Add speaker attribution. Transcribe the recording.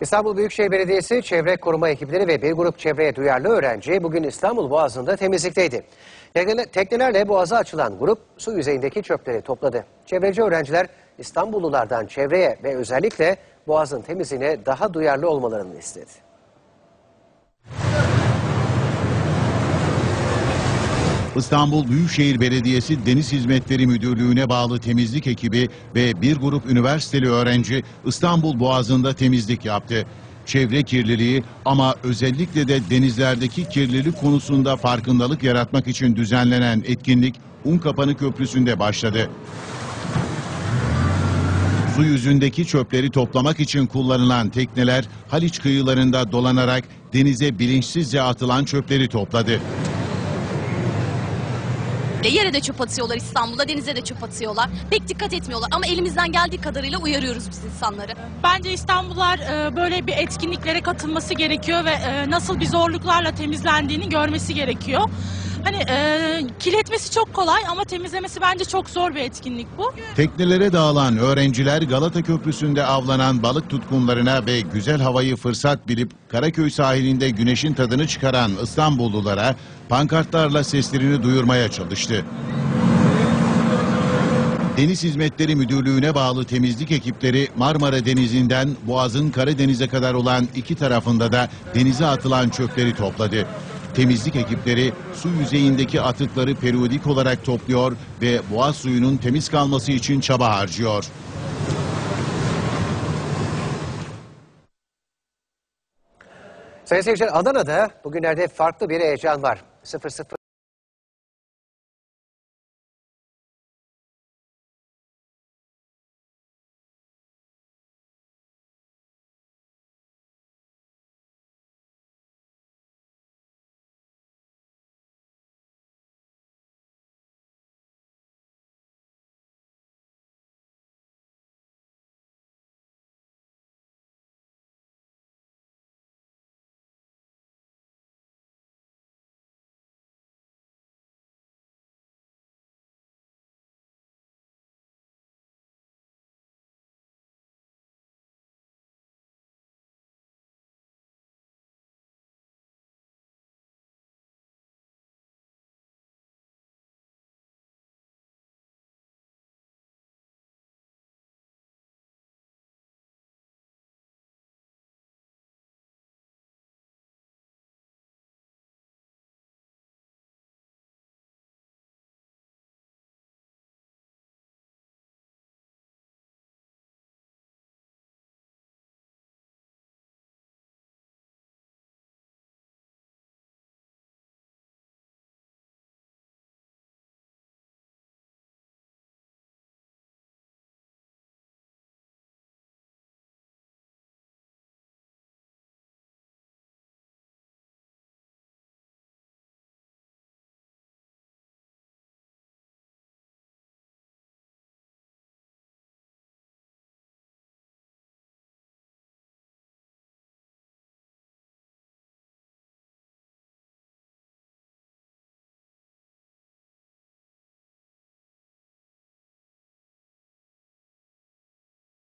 Speaker 1: İstanbul Büyükşehir Belediyesi çevre koruma ekipleri ve bir grup çevreye duyarlı öğrenci bugün İstanbul Boğazı'nda temizlikteydi. Tekne- Teknelerle boğaza açılan grup su yüzeyindeki çöpleri topladı. Çevreci öğrenciler İstanbullulardan çevreye ve özellikle boğazın temizliğine daha duyarlı olmalarını istedi.
Speaker 2: İstanbul Büyükşehir Belediyesi Deniz Hizmetleri Müdürlüğü'ne bağlı temizlik ekibi ve bir grup üniversiteli öğrenci İstanbul Boğazı'nda temizlik yaptı. Çevre kirliliği ama özellikle de denizlerdeki kirlilik konusunda farkındalık yaratmak için düzenlenen etkinlik Unkapanı Köprüsü'nde başladı. Su yüzündeki çöpleri toplamak için kullanılan tekneler Haliç kıyılarında dolanarak denize bilinçsizce atılan çöpleri topladı.
Speaker 3: E, Yere de çöp atıyorlar İstanbul'da, denize de çöp atıyorlar. Pek dikkat etmiyorlar ama elimizden geldiği kadarıyla uyarıyoruz biz insanları.
Speaker 4: Bence İstanbullular e, böyle bir etkinliklere katılması gerekiyor ve e, nasıl bir zorluklarla temizlendiğini görmesi gerekiyor. Hani e, kirletmesi çok kolay ama temizlemesi bence çok zor bir etkinlik bu.
Speaker 2: Teknelere dağılan öğrenciler Galata Köprüsü'nde avlanan balık tutkunlarına ve güzel havayı fırsat bilip Karaköy sahilinde güneşin tadını çıkaran İstanbullulara pankartlarla seslerini duyurmaya çalıştı. Deniz Hizmetleri Müdürlüğü'ne bağlı temizlik ekipleri Marmara Denizi'nden Boğaz'ın Karadeniz'e kadar olan iki tarafında da denize atılan çöpleri topladı. Temizlik ekipleri su yüzeyindeki atıkları periyodik olarak topluyor ve boğaz suyunun temiz kalması için çaba harcıyor.
Speaker 1: Sayın seyirciler Adana'da bugünlerde farklı bir heyecan var. 00